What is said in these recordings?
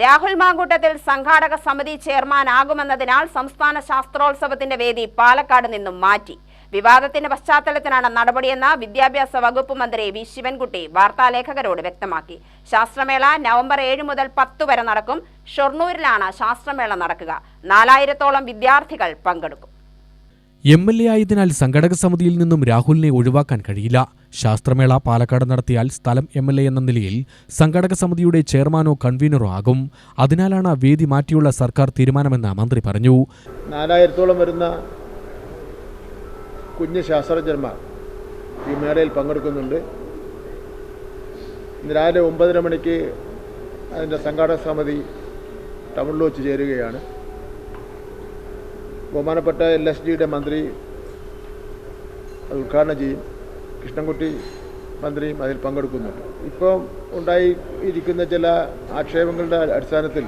രാഹുൽ മാങ്കൂട്ടത്തിൽ സംഘാടക സമിതി ചെയർമാൻ ചെയർമാനാകുമെന്നതിനാൽ സംസ്ഥാന ശാസ്ത്രോത്സവത്തിന്റെ വേദി പാലക്കാട് നിന്നും മാറ്റി. വിവാദത്തിന്റെ പശ്ചാത്തലത്തിലാണ് നടപടിയെന്ന് വിദ്യാഭ്യാസ വകുപ്പ് മന്ത്രി വി ശിവൻകുട്ടി വാർത്താലേഖകരോട് വ്യക്തമാക്കി. ശാസ്ത്രമേള നവംബർ ഏഴ് മുതൽ പത്ത് വരെ നടക്കും. ഷൊർണൂരിലാണ് ശാസ്ത്രമേള നടക്കുക. നാലായിരത്തോളം വിദ്യാർത്ഥികൾ പങ്കെടുക്കും. എം എൽ എ ആയതിനാൽ സംഘടക സമിതിയിൽ നിന്നും രാഹുലിനെ ഒഴിവാക്കാൻ കഴിയില്ല. ശാസ്ത്രമേള പാലക്കാട് നടത്തിയാൽ സ്ഥലം എം എൽ എ എന്ന നിലയിൽ സംഘടക സമിതിയുടെ ചെയർമാനോ കൺവീനറോ ആകും. അതിനാലാണ് വേദി മാറ്റിയുള്ള സർക്കാർ തീരുമാനമെന്ന് മന്ത്രി പറഞ്ഞു. നാലായിരത്തോളം വരുന്ന കുഞ്ഞ് ശാസ്ത്രജ്ഞന്മാർ ഈ മേളയിൽ പങ്കെടുക്കുന്നുണ്ട്. ഇന്ന് രാവിലെ ഒമ്പതര മണിക്ക് അതിന്റെ സംഘാടക സമിതി ടൗണിൽ വെച്ച് ചേരുകയാണ്. ബഹുമാനപ്പെട്ട എൽ എസ് ഡിയുടെ മന്ത്രി അത് ഉദ്ഘാടനം ചെയ്യും. കൃഷ്ണൻകുട്ടി മന്ത്രിയും അതിൽ പങ്കെടുക്കുന്നുണ്ട്. ഇപ്പോൾ ഉണ്ടായി ഇരിക്കുന്ന ചില ആക്ഷേപങ്ങളുടെ അടിസ്ഥാനത്തിൽ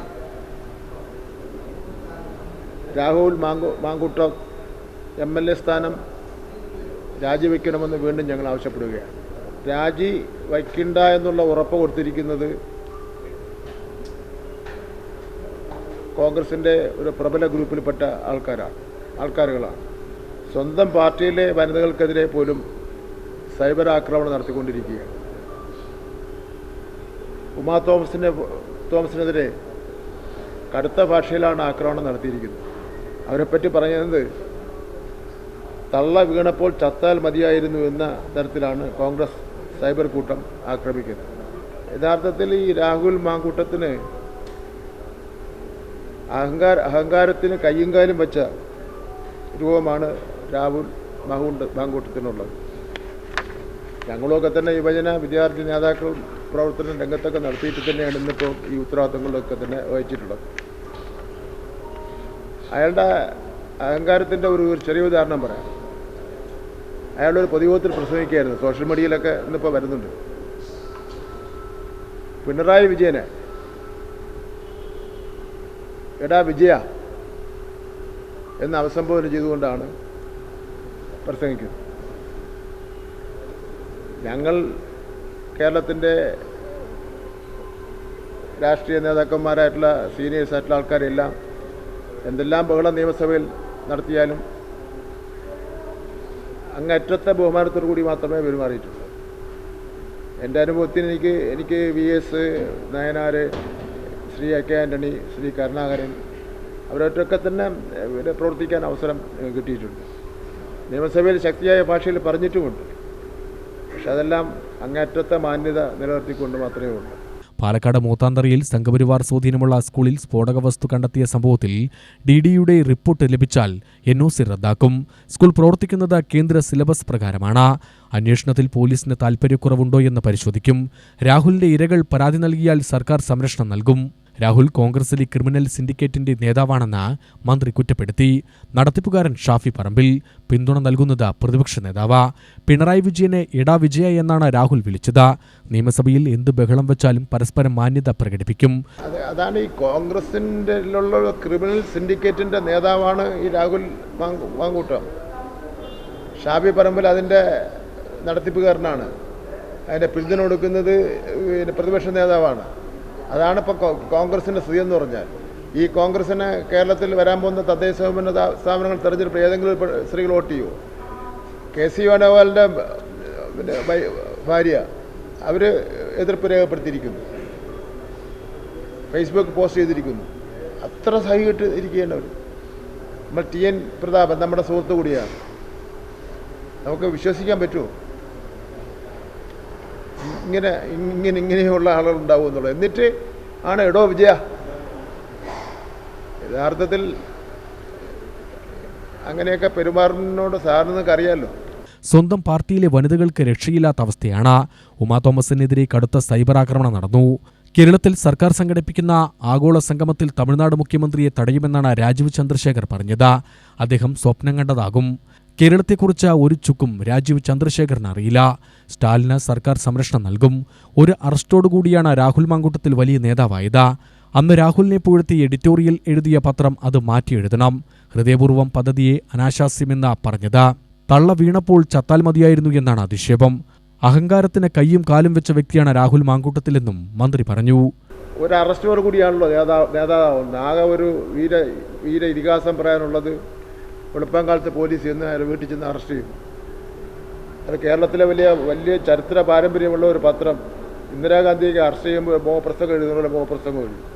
രാഹുൽ മാങ്കു മാങ്കൂട്ടം എം എൽ എ സ്ഥാനം രാജിവെക്കണമെന്ന് വീണ്ടും ഞങ്ങൾ ആവശ്യപ്പെടുകയാണ്. രാജി വയ്ക്കണ്ട എന്നുള്ള ഉറപ്പ് കൊടുത്തിരിക്കുന്നത് കോൺഗ്രസിന്റെ ഒരു പ്രബല ഗ്രൂപ്പിൽപ്പെട്ട ആൾക്കാരാണ് ആൾക്കാരുകളാണ്. സ്വന്തം പാർട്ടിയിലെ വനിതകൾക്കെതിരെ പോലും സൈബർ ആക്രമണം നടത്തിക്കൊണ്ടിരിക്കുകയാണ്. ഉമാ തോമസിനെ തോമസിനെതിരെ കടുത്ത ഭാഷയിലാണ് ആക്രമണം നടത്തിയിരിക്കുന്നത്. അവരെപ്പറ്റി പറഞ്ഞത് തള്ള വീണപ്പോൾ ചത്താൽ മതിയായിരുന്നു എന്ന തരത്തിലാണ് കോൺഗ്രസ് സൈബർ കൂട്ടം ആക്രമിക്കുന്നത്. യഥാർത്ഥത്തിൽ ഈ രാഹുൽ മാങ്കൂട്ടത്തിന് അഹങ്കാര അഹങ്കാരത്തിന് കയ്യും കാലും വച്ച രൂപമാണ് രാഹുൽ മാങ്കൂട്ട മാങ്കൂട്ടത്തിനുള്ളത്. ഞങ്ങളൊക്കെ തന്നെ യുവജന വിദ്യാർത്ഥി നേതാക്കൾ പ്രവർത്തന രംഗത്തൊക്കെ നടത്തിയിട്ട് തന്നെയാണ് ഇന്നിപ്പോൾ ഈ ഉത്തരവാദിത്തങ്ങളൊക്കെ തന്നെ വഹിച്ചിട്ടുള്ളത്. അയാളുടെ അഹങ്കാരത്തിന്റെ ഒരു ചെറിയ ഉദാഹരണം പറയാം. അയാളൊരു പൊതുയോഗത്തിൽ പ്രസംഗിക്കുകയായിരുന്നു. സോഷ്യൽ മീഡിയയിലൊക്കെ ഇന്നിപ്പോൾ വരുന്നുണ്ട്. പിണറായി വിജയനെ. എടാ വിജയ എന്ന് അഭിസംബോധന ചെയ്തുകൊണ്ടാണ് പ്രസംഗിക്കുന്നത്. ഞങ്ങൾ കേരളത്തിന്റെ രാഷ്ട്രീയ നേതാക്കന്മാരായിട്ടുള്ള സീനിയേഴ്സ് ആയിട്ടുള്ള ആൾക്കാരെല്ലാം എന്തെല്ലാം ബഹളം നിയമസഭയിൽ നടത്തിയാലും അങ്ങറ്റത്തെ ബഹുമാനത്തോടു കൂടി മാത്രമേ പെരുമാറിയിട്ടുള്ളൂ. എന്റെ അനുഭവത്തിന് എനിക്ക് എനിക്ക് V S Nayanar Shri A K Antony Shri Karunakaran അവരൊറ്റൊക്കെ തന്നെ പ്രവർത്തിക്കാൻ അവസരം കിട്ടിയിട്ടുണ്ട്. നിയമസഭയിൽ ശക്തിയായ ഭാഷയിൽ പറഞ്ഞിട്ടുമുണ്ട്. പക്ഷെ അതെല്ലാം അങ്ങേറ്റത്തെ മാന്യത നിലനിർത്തിക്കൊണ്ട് മാത്രമേ ഉള്ളൂ. പാലക്കാട് മൂത്താന്തറയിൽ സംഘപരിവാർ സ്വാധീനമുള്ള സ്കൂളിൽ സ്ഫോടക വസ്തു കണ്ടെത്തിയ സംഭവത്തിൽ ഡി ഡിയുടെ റിപ്പോർട്ട് ലഭിച്ചാൽ എൻ ഒ സി റദ്ദാക്കും. സ്കൂൾ പ്രവർത്തിക്കുന്നത് കേന്ദ്ര സിലബസ് പ്രകാരമാണ്. അന്വേഷണത്തിൽ പോലീസിന് താൽപ്പര്യക്കുറവുണ്ടോ എന്ന് പരിശോധിക്കും. രാഹുലിന്റെ ഇരകൾ പരാതി നൽകിയാൽ സർക്കാർ സംരക്ഷണം നൽകും. രാഹുൽ കോൺഗ്രസിലെ ക്രിമിനൽ സിൻഡിക്കേറ്റിന്റെ നേതാവാണെന്ന് മന്ത്രി കുറ്റപ്പെടുത്തി. നടത്തിപ്പുകാരൻ ഷാഫി പറമ്പിൽ പിന്തുണ നൽകുന്നത് പ്രതിപക്ഷ നേതാവ്. പിണറായി വിജയനെ എടാ വിജയ എന്നാണ് രാഹുൽ വിളിച്ചത്. നിയമസഭയിൽ എന്ത് ബഹളം വെച്ചാലും പരസ്പരം മാന്യത പ്രകടിപ്പിക്കും. അതാണ് ഈ കോൺഗ്രസിന്റെ ക്രിമിനൽ സിൻഡിക്കേറ്റിന്റെ നേതാവാണ് ഈ രാഹുൽ മാങ്കു മാങ്കൂട്ടം. ഷാബി പറമ്പിൽ അതിന്റെ നടത്തിപ്പുകാരനാണ്. അതിന്റെ പിന്തുണ കൊടുക്കുന്നത് പ്രതിപക്ഷ നേതാവാണ്. അതാണ് ഇപ്പോൾ കോൺഗ്രസിന്റെ സ്ഥിതി എന്ന് പറഞ്ഞാൽ. ഈ കോൺഗ്രസിന് കേരളത്തിൽ വരാൻ പോകുന്ന തദ്ദേശ സ്വയംഭരണ സ്ഥാ- സ്ഥാപനങ്ങൾ തെരഞ്ഞെടുപ്പ് ഏതെങ്കിലും സ്ത്രീകൾ വോട്ട് ചെയ്യുമോ കെ സി വേണുഗോപാലിന്റെ പിന്നെ ഭാര്യ അവർ എതിർപ്പ് രേഖപ്പെടുത്തിയിരിക്കുന്നു. ഫേസ്ബുക്ക് പോസ്റ്റ് ചെയ്തിരിക്കുന്നു. അത്ര സഹിയിട്ട് ഇരിക്കുകയാണ് അവർ നമ്മൾ ടി എൻ പ്രതാപൻ നമ്മുടെ സുഹൃത്തു കൂടിയാണ്. നമുക്ക് വിശ്വസിക്കാൻ പറ്റുമോ? ഇങ്ങനെ ഇങ്ങനെ ഇങ്ങനെയുള്ള ആളുകൾ ഉണ്ടാവും എന്നുള്ളത്. എന്നിട്ട് ആണ് എടോ വിജയ. യഥാർത്ഥത്തിൽ അങ്ങനെയൊക്കെ പെരുമാറുന്നതിനോട് സാറിന് നിങ്ങൾക്ക് അറിയാമല്ലോ സ്വന്തം പാർട്ടിയിലെ വനിതകൾക്ക് രക്ഷയില്ലാത്ത അവസ്ഥയാണ്. ഉമാ തോമസിനെതിരെ കടുത്ത സൈബർ ആക്രമണം നടന്നു. കേരളത്തിൽ സർക്കാർ സംഘടിപ്പിക്കുന്ന ആഗോള സംഗമത്തിൽ തമിഴ്നാട് മുഖ്യമന്ത്രിയെ തടയുമെന്നാണ് രാജീവ് ചന്ദ്രശേഖർ പറഞ്ഞത്. അദ്ദേഹം സ്വപ്നം കണ്ടതാകും. കേരളത്തെക്കുറിച്ച് ഒരു ചുക്കും രാജീവ് ചന്ദ്രശേഖരൻ അറിയില്ല. സ്റ്റാലിന് സർക്കാർ സംരക്ഷണം നൽകും. ഒരു അറസ്റ്റോടുകൂടിയാണ് രാഹുൽ മാങ്കൂട്ടത്തിൽ വലിയ നേതാവായത്. അന്ന് രാഹുലിനെ പുകഴ്ത്തി എഡിറ്റോറിയൽ എഴുതിയ പത്രം അത് മാറ്റിയെഴുതണം ഹൃദയപൂർവം പദ്ധതിയെ അനാശാസ്യമെന്ന പറഞ്ഞത്. തള്ള വീണപ്പോൾ ചത്താൽ മതിയായിരുന്നു എന്നാണ് അധിക്ഷേപം. അഹങ്കാരത്തിന് കൈയും കാലും വെച്ച വ്യക്തിയാണ് രാഹുൽ മാങ്കൂട്ടത്തിലെന്നും മന്ത്രി പറഞ്ഞു. ഒരു അറസ്റ്റോടുകൂടിയാണല്ലോ നേതാവ്. നേതാവുന്നത് ആകെ ഒരു വീര വീര ഇതിഹാസം പറയാനുള്ളത് വെളുപ്പാങ്കാലത്ത് പോലീസ് ചെന്ന് അയാൾ വീട്ടിൽ ചെന്ന് അറസ്റ്റ് ചെയ്യും. അത് കേരളത്തിലെ വലിയ വലിയ ചരിത്ര പാരമ്പര്യമുള്ള ഒരു പത്രം. ഇന്ദിരാഗാന്ധിയൊക്കെ അറസ്റ്റ് ചെയ്യുമ്പോൾ മോഹപ്രസംഗം എഴുതുന്ന പോലെ മോഹപ്രസംഗം എഴുതും.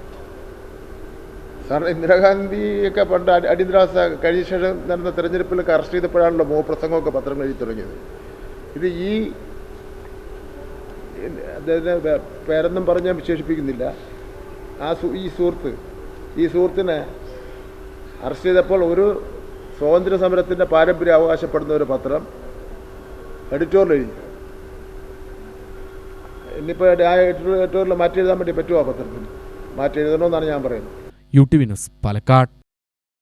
സാറിന് ഇന്ദിരാഗാന്ധിയൊക്കെ പണ്ട് അടി- അടിയന്തരാവസ്ഥ കഴിഞ്ഞ ശേഷം നടന്ന തെരഞ്ഞെടുപ്പിലൊക്കെ അറസ്റ്റ് ചെയ്തപ്പോഴാണല്ലോ മോഹപ്രസംഗമൊക്കെ പത്രങ്ങൾ എഴുതി തുടങ്ങിയത്. ഇത് ഈ അദ്ദേഹത്തിന് പേരൊന്നും പറഞ്ഞ് ഞാൻ വിശേഷിപ്പിക്കുന്നില്ല. ആ ഈ സുഹൃത്ത് ഈ സുഹൃത്തിനെ അറസ്റ്റ് ചെയ്തപ്പോൾ ഒരു സ്വാതന്ത്ര്യ സമരത്തിന്റെ പാരമ്പര്യം അവകാശപ്പെടുന്ന ഒരു പത്രം എഡിറ്റോറിൽ എഴുതി. ഇനിയിപ്പോൾ ആ എഡിറ്റോറിയൽ മാറ്റി എഴുതാൻ വേണ്ടി പറ്റുമോ ആ പത്രത്തിന്? മാറ്റി എഴുതണമെന്നാണ് ഞാൻ പറയുന്നത്. U T Vinas Palakkad.